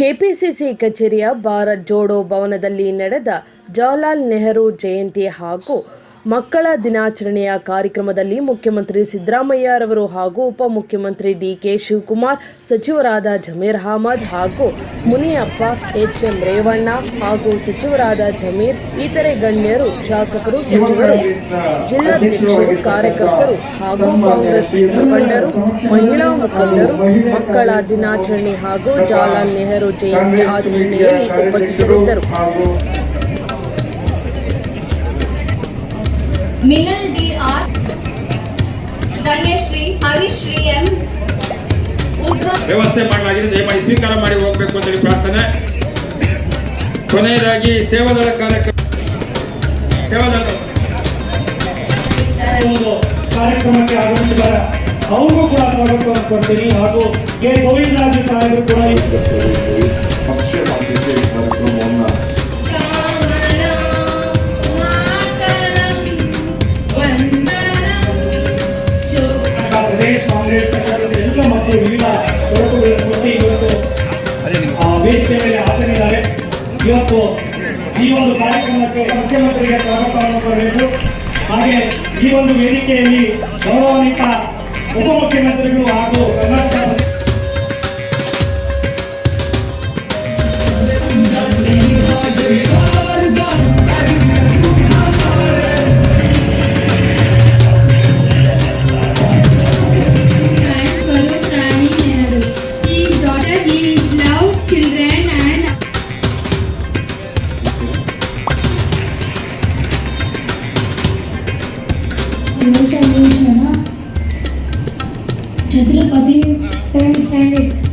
KPCC ಕಚೇರಿಯ ಭಾರತ್ ಜೋಡೋ ಭವನದಲ್ಲಿ ನಡೆದ ಜವಾಹರ್ಲಾಲ್ ನೆಹರು ಜಯಂತಿ ಹಾಗೂ ಮಕ್ಕಳ ದಿನಾಚರಣೆಯ ಕಾರ್ಯಕ್ರಮದಲ್ಲಿ ಮುಖ್ಯಮಂತ್ರಿ ಸಿದ್ದರಾಮಯ್ಯರವರು ಹಾಗೂ ಉಪಮುಖ್ಯಮಂತ್ರಿ ಡಿ ಕೆ ಶಿವಕುಮಾರ್, ಸಚಿವರಾದ ಜಮೀರ್ ಅಹಮದ್ ಹಾಗೂ ಮುನಿಯಪ್ಪ ಎಚ್ ಎಂ ರೇವಣ್ಣ ಹಾಗೂ ಸಚಿವರಾದ ಜಮೀರ್ ಇತರೆ ಗಣ್ಯರು, ಶಾಸಕರು, ಸಚಿವರು, ಜಿಲ್ಲಾಧ್ಯಕ್ಷರು, ಕಾರ್ಯಕರ್ತರು ಹಾಗೂ ಕಾಂಗ್ರೆಸ್ ಮುಖಂಡರು, ಮಹಿಳಾ ಮುಖಂಡರು, ಮಕ್ಕಳ ದಿನಾಚರಣೆ ಹಾಗೂ ಜವಾಹರ್ಲಾಲ್ ನೆಹರು ಜಯಂತಿ ಆಚರಣೆಯಲ್ಲಿ ಉಪಸ್ಥಿತರಿದ್ದರು. ಮಿನಲ್ D R Dhanyashree Harishree M ವ್ಯವಸ್ಥೆ ಮಾಡಲಾಗಿದೆ. ದಯಮಾಡಿ ಸ್ವೀಕಾರ ಮಾಡಿ ಹೋಗಬೇಕು ಅಂತೇಳಿ ಪ್ರಾರ್ಥನೆ. ಕೊನೆಯದಾಗಿ ಸೇವಾದಳ ಕಾರ್ಯಕ್ರಮ ಸೇವಾದಳ ಕಾರ್ಯಕ್ರಮಕ್ಕೆ ಆಗಮಿಸಿದ ಅವ್ರಿಗೂ ಕೂಡ ಸ್ವಾಗತವನ್ನು ಕೊಡ್ತೀನಿ ಹಾಗೂ ಕೆ. ಗೋವಿಂದರಾಜು ಸಾಹೇಬರು ಕೂಡ ಮತ್ತು ವಿವಿಧ ಕೊರಕುಗಳ ಕೊಟ್ಟು ಇವತ್ತು ಇವತ್ತು ಈ ಒಂದು ಕಾರ್ಯಕ್ರಮಕ್ಕೆ ಮುಖ್ಯಮಂತ್ರಿಗೆ ಸ್ವಾಗತವನ್ನು ಕೊಡಬೇಕು ಹಾಗೆ ಈ ಒಂದು ವೇದಿಕೆಯಲ್ಲಿ ಗೌರವಾನ್ವಿತ ಉಪಮುಖ್ಯಮಂತ್ರಿಗಳು చతురపతి సెవెంత్ స్టాండర్డ్.